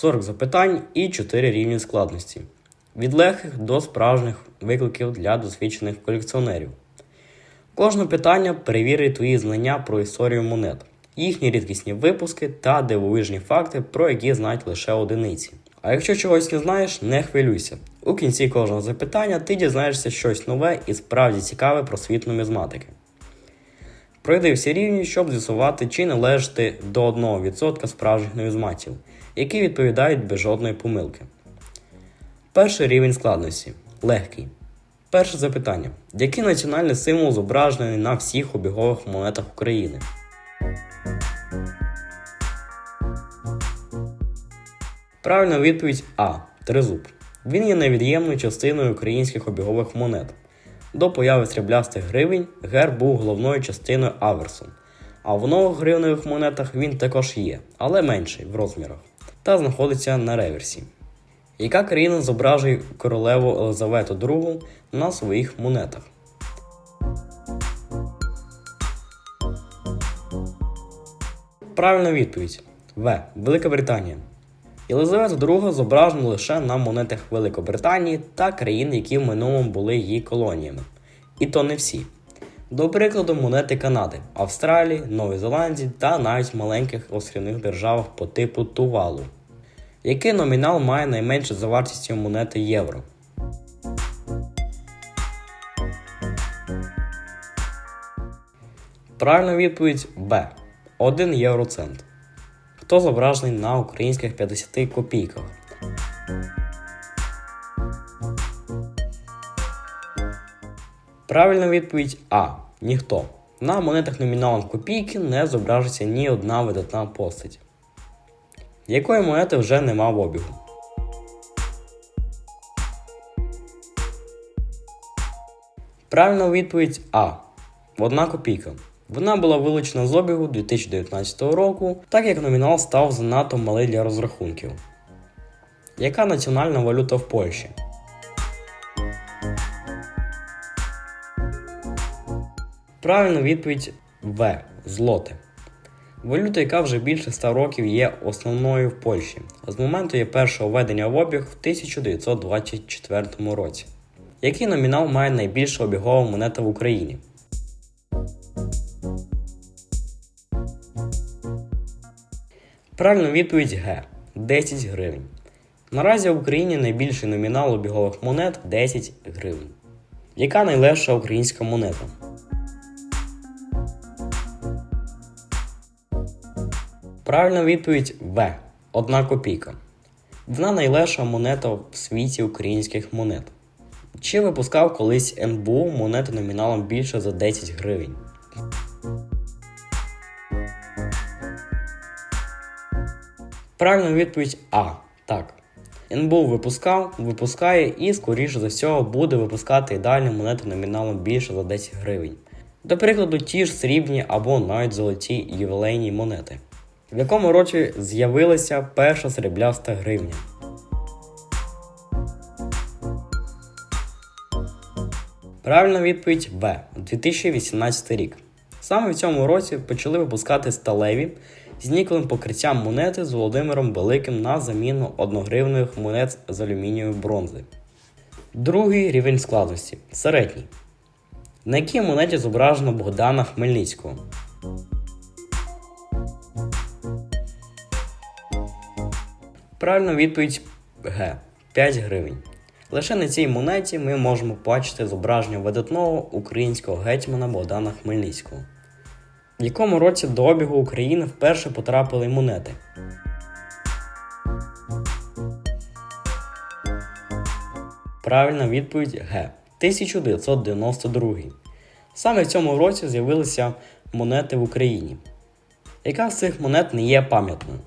40 запитань і 4 рівні складності. Від легких до справжніх викликів для досвідчених колекціонерів. Кожне питання перевірить твої знання про історію монет, їхні рідкісні випуски та дивовижні факти, про які знають лише одиниці. А якщо чогось не знаєш, не хвилюйся. У кінці кожного запитання ти дізнаєшся щось нове і справді цікаве про світ нумізматики. Пройди всі рівні, щоб з'ясувати, чи належиш ти до 1% справжніх нумізматів, які відповідають без жодної помилки. Перший рівень складності легкий. Перше запитання: який національний символ зображений на всіх обігових монетах України? Правильна відповідь А. Тризуб. Він є невід'ємною частиною українських обігових монет. До появи сріблястих гривень герб був головною частиною аверсу. А в нових гривневих монетах він також є, але менший в розмірах, та знаходиться на реверсі. Яка країна зображує королеву Елизавету II на своїх монетах? Правильна відповідь В. Велика Британія. Єлизавета II зображена лише на монетах Великобританії та країн, які в минулому були її колоніями. І то не всі. До прикладу, монети Канади, Австралії, Нової Зеландії та навіть маленьких острівних державах по типу Тувалу. Який номінал має найменше за вартістю монети євро? Правильна відповідь Б. 1 євроцент. Хто зображений на українських 50 копійках? Правильна відповідь А. Ніхто. На монетах номіналом копійки не зображується ні одна видатна постать. Якої монети вже нема в обігу? Правильна відповідь А. Одна копійка. Вона була вилучена з обігу 2019 року, так як номінал став занадто малий для розрахунків. Яка національна валюта в Польщі? Правильна відповідь В. Злоти. Валюта, яка вже більше 100 років є основною в Польщі, з моменту її першого введення в обіг в 1924 році. Який номінал має найбільша обігова монета в Україні? Правильна відповідь Г. 10 гривень. Наразі в Україні найбільший номінал обігових монет 10 гривень. Яка найлегша українська монета? Правильна відповідь В. Одна копійка. Вона найлегша монета в світі українських монет. Чи випускав колись НБУ монети номіналом більше за 10 гривень? Правильна відповідь А. Так. НБУ випускав, випускає і, скоріше за всього, буде випускати і далі монети номіналом більше за 10 гривень. До прикладу, ті ж срібні або навіть золоті ювілейні монети. В якому році з'явилася перша срібляста гривня? Правильна відповідь В. 2018 рік. Саме в цьому році почали випускати сталеві з ніковим покриттям монети з Володимиром Великим на заміну одногривневих монет з алюмінієвої бронзи. Другий рівень складності середній. На якій монеті зображено Богдана Хмельницького? Правильна відповідь Г. 5 гривень. Лише на цій монеті ми можемо бачити зображення видатного українського гетьмана Богдана Хмельницького. В якому році до обігу України вперше потрапили монети? Правильна відповідь Г. 1992. Саме в цьому році з'явилися монети в Україні. Яка з цих монет не є пам'ятною?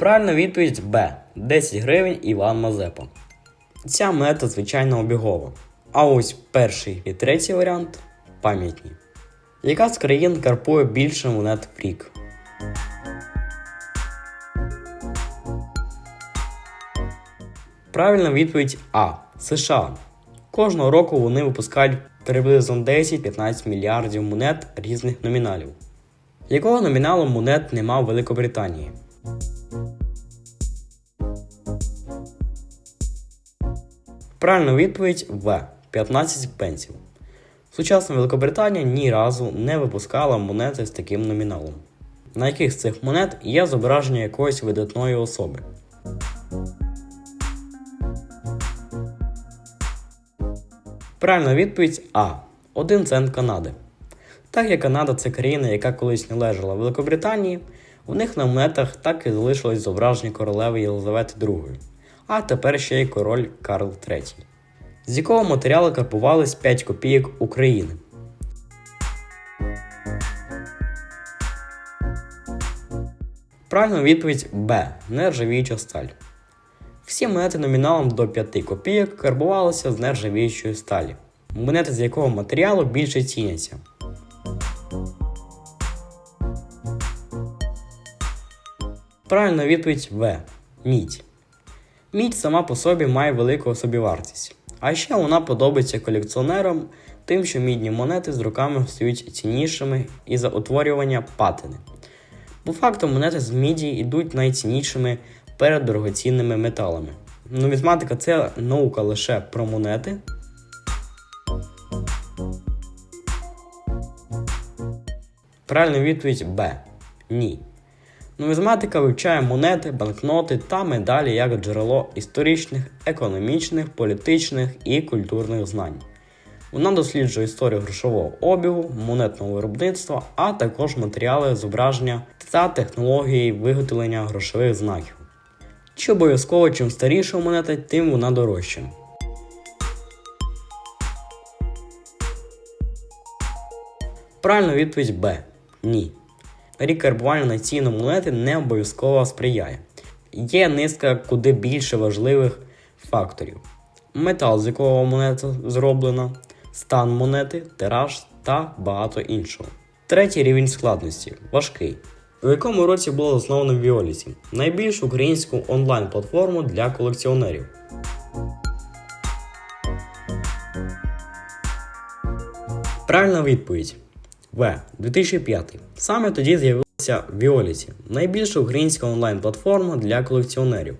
Правильна відповідь Б. 10 гривень Іван Мазепа. Ця монета звичайно обігова. А ось перший і третій варіант пам'ятні. Яка з країн карпує більше монет в рік? Правильна відповідь А. США. Кожного року вони випускають приблизно 10-15 мільярдів монет різних номіналів. Якого номіналу монет нема в Великобританії? Правильна відповідь В. 15 пенсів. Сучасна Великобританія ні разу не випускала монети з таким номіналом. На яких з цих монет є зображення якоїсь видатної особи. Правильна відповідь А. 1 цент Канади. Так як Канада це країна, яка колись належала Великобританії, у них на монетах так і залишилось зображення королеви Єлизавети II, а тепер ще й король Карл III. З якого матеріалу карбувались 5 копійок України. Правильна відповідь Б. Нержавіюча сталь. Всі монети номіналом до 5 копійок карбувалися з нержавіючої сталі. Монети з якого матеріалу більше ціняться. Правильна відповідь В. Мідь. Мідь сама по собі має велику собівартість. А ще вона подобається колекціонерам тим, що мідні монети з роками стають ціннішими і за утворювання патини. По факту монети з міді йдуть найціннішими перед дорогоцінними металами. Нумізматика це наука лише про монети. Правильна відповідь Б. Ні. Нумізматика вивчає монети, банкноти та медалі як джерело історичних, економічних, політичних і культурних знань. Вона досліджує історію грошового обігу, монетного виробництва, а також матеріали зображення та технології виготовлення грошових знаків. Чи обов'язково чим старіша монета, тим вона дорожча. Правильна відповідь Б. Ні. Рік карбування на ціну монети не обов'язково сприяє. Є низка куди більше важливих факторів: метал, з якого монета зроблена, стан монети, тираж та багато іншого. Третій рівень складності важкий. У якому році було засновано Віоліті найбільшу українську онлайн-платформу для колекціонерів. Правильна відповідь В. 2005. Саме тоді з'явилася Віоліті найбільша українська онлайн-платформа для колекціонерів.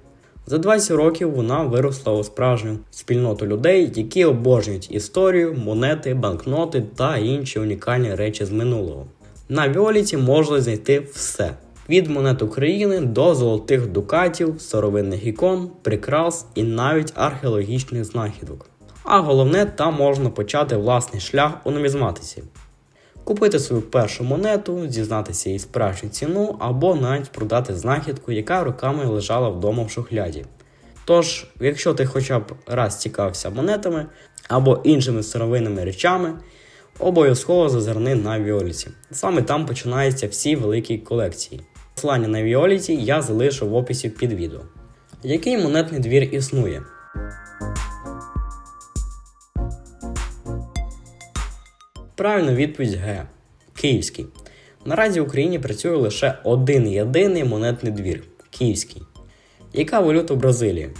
За 20 років вона виросла у справжню спільноту людей, які обожнюють історію, монети, банкноти та інші унікальні речі з минулого. На Віоліті можна знайти все: від монет України до золотих дукатів, старовинних ікон, прикрас і навіть археологічних знахідок. А головне, там можна почати власний шлях у нумізматиці. Купити свою першу монету, дізнатися її справжню ціну або навіть продати знахідку, яка роками лежала вдома в шухляді. Тож, якщо ти хоча б раз цікавився монетами або іншими старовинними речами, обов'язково зазирни на Віоліті. Саме там починаються всі великі колекції. Посилання на Віоліті я залишу в описі під відео. Який монетний двір існує? Правильна відповідь Г. Київський. Наразі в Україні працює лише один єдиний монетний двір Київський. Яка валюта в Бразилії?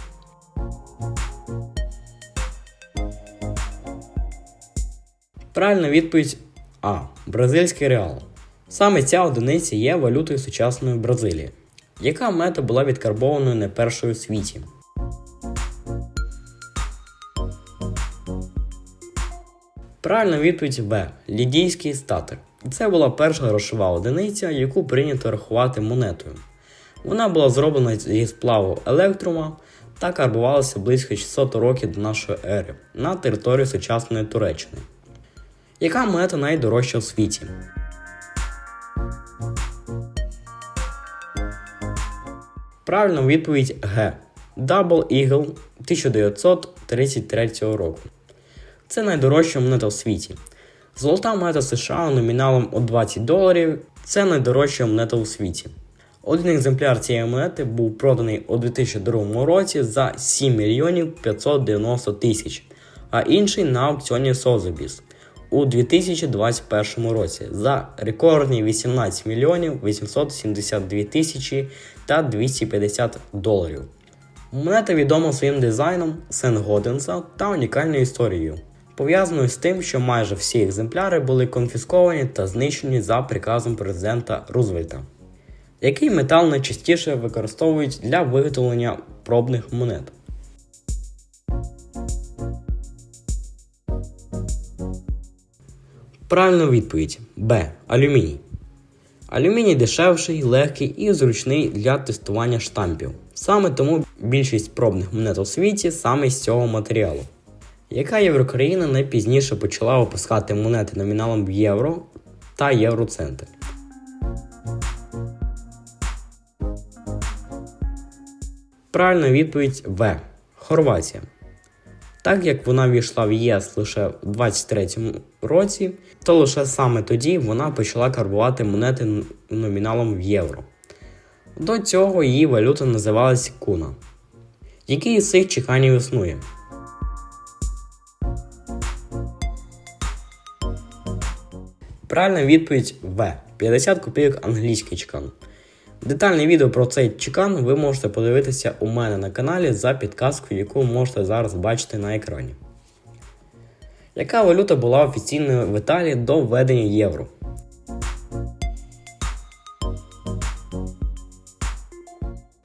Правильна відповідь А. Бразильський реал. Саме ця одиниця є валютою сучасної Бразилії. Яка мета була відкарбованою не першою у світі? Правильна відповідь Б. Лідійський статер. Це була перша грошова одиниця, яку прийнято рахувати монетою. Вона була зроблена зі сплаву електрума та карбувалася близько 600 років до нашої ери на території сучасної Туреччини. Яка монета найдорожча у світі? Правильна відповідь Г. Double Eagle 1933 року. Це найдорожча монета у світі. Золота монета США номіналом у 20 доларів це найдорожча монета у світі. Один екземпляр цієї монети був проданий у 2002 році за 7 мільйонів 590 тисяч, а інший на аукціоні Sotheby's у 2021 році за рекордні 18 мільйонів 872 тисячі та 250 доларів. Монета відома своїм дизайном Сен Годенса та унікальною історією. Пов'язаною з тим, що майже всі екземпляри були конфісковані та знищені за приказом президента Рузвельта. Який метал найчастіше використовують для виготовлення пробних монет? Правильна відповідь Б. Алюміній. Алюміній дешевший, легкий і зручний для тестування штампів. Саме тому більшість пробних монет у світі саме з цього матеріалу. Яка єврокраїна найпізніше почала випускати монети номіналом в євро та євроценти? Правильна відповідь В. Хорватія. Так як вона війшла в ЄС лише в 23-му році, то лише саме тоді вона почала карбувати монети номіналом в євро. До цього її валюта називалась куна. Який із цих чеканів існує? Правильна відповідь В. 50 копійок англійський чекан. Детальне відео про цей чекан ви можете подивитися у мене на каналі за підказкою, яку можете зараз бачити на екрані. Яка валюта була офіційною в Італії до введення євро?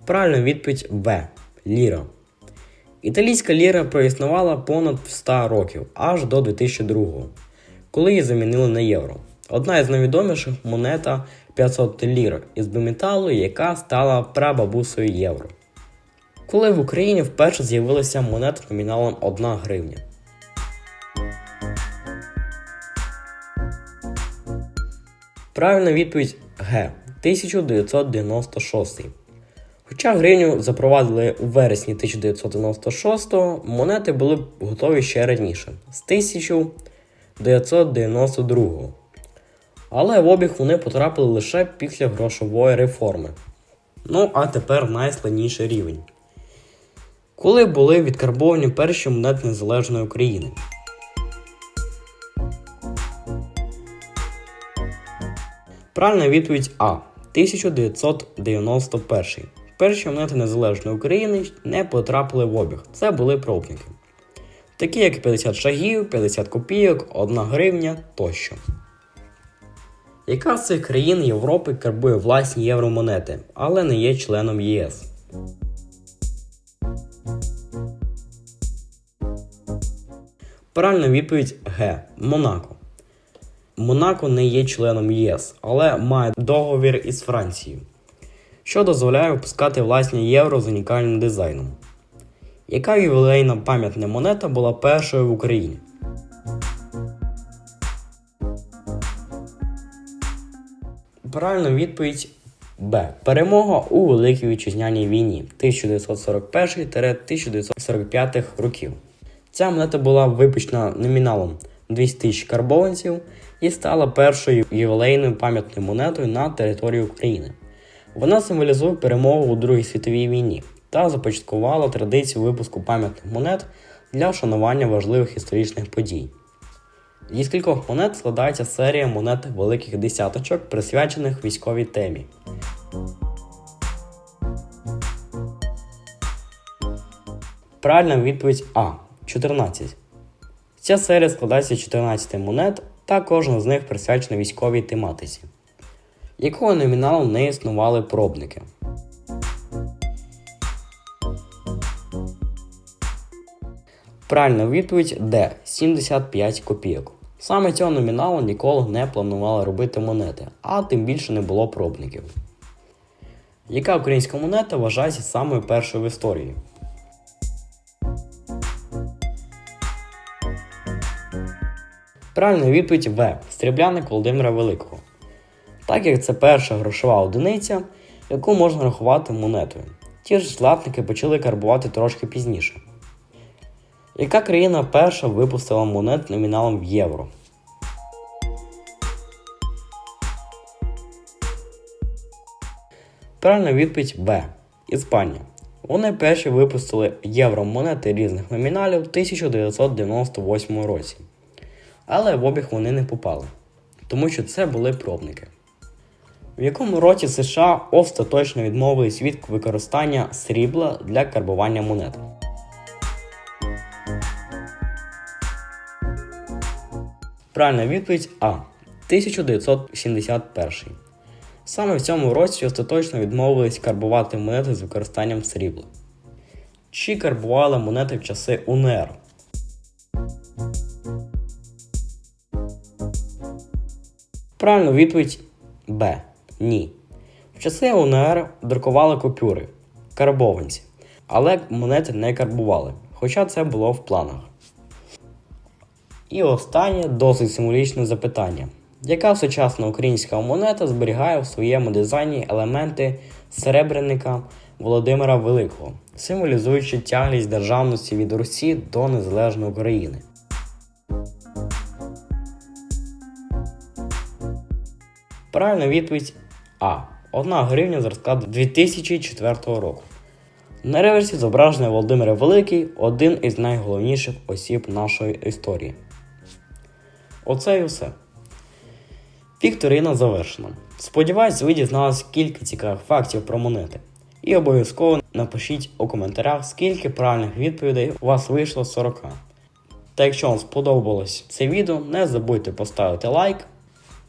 Правильна відповідь В. Ліра. Італійська ліра проіснувала понад 100 років аж до 2002 коли її замінили на євро. Одна із найвідоміших монета 500 лір із біметалу, яка стала прабабусою євро. Коли в Україні вперше з'явилася монета номіналом 1 гривня. Правильна відповідь Г. 1996. Хоча гривню запровадили у вересні 1996, монети були готові ще раніше з 1992. Але в обіг вони потрапили лише після грошової реформи. Ну а тепер найскладніший рівень. Коли були відкарбовані перші монети Незалежної України? Правильна відповідь А. 1991. Перші монети Незалежної України не потрапили в обіг. Це були пробники. Такі як 50 шагів, 50 копійок, 1 гривня тощо. Яка з цих країн Європи карбує власні євромонети, але не є членом ЄС? Правильна відповідь Г. Монако. Монако не є членом ЄС, але має договір із Францією, що дозволяє випускати власні євро з унікальним дизайном. Яка ювілейна пам'ятна монета була першою в Україні? Правильна відповідь Б. Перемога у Великій Вітчизняній війні 1941-1945 років. Ця монета була випущена номіналом 200 тисяч карбованців і стала першою ювілейною пам'ятною монетою на території України. Вона символізує перемогу у Другій світовій війні та започаткувала традицію випуску пам'ятних монет для вшанування важливих історичних подій. Зі скількох монет складається серія монет великих десяточок, присвячених військовій темі. Правильна відповідь А. 14. Ця серія складається з 14 монет, та кожна з них присвячена військовій тематиці. Якого номіналу не існували пробники? Правильна відповідь Д. 75 копійок. Саме цього номіналу ніколи не планували робити монети, а тим більше не було пробників. Яка українська монета вважається самою першою в історії? Правильна відповідь В. Стрібляник Володимира Великого. Так як це перша грошова одиниця, яку можна рахувати монетою. Ті ж златники почали карбувати трошки пізніше. Яка країна перша випустила монет номіналом в євро? Правильна відповідь Б. Іспанія. Вони перші випустили євромонети різних номіналів в 1998 році. Але в обіг вони не попали, тому що це були пробники. В якому році США остаточно відмовились від використання срібла для карбування монет? Правильна відповідь А. 1971. Саме в цьому році остаточно відмовились карбувати монети з використанням срібла. Чи карбували монети в часи УНР? Правильно відповідь Б. Ні. В часи УНР друкували купюри, карбованці, але монети не карбували, хоча це було в планах. І останнє досить символічне запитання. Яка сучасна українська монета зберігає в своєму дизайні елементи серебряника Володимира Великого, символізуючи тяглість державності від Русі до незалежної України? Правильна відповідь А. 1 гривня зразка 2004 року. На реверсі зображений Володимир Великий, один із найголовніших осіб нашої історії. Оце і все. Вікторина завершена. Сподіваюсь, ви дізналися кілька цікавих фактів про монети. І обов'язково напишіть у коментарях, скільки правильних відповідей у вас вийшло з 40. Та якщо вам сподобалось це відео, не забудьте поставити лайк,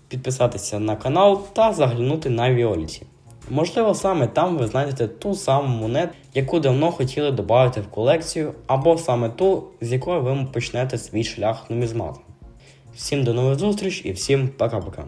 підписатися на канал та заглянути на Віоліті. Можливо, саме там ви знайдете ту саму монету, яку давно хотіли додати в колекцію, або саме ту, з якої ви почнете свій шлях нумізмату. Всім до нових зустріч і всім пока-пока.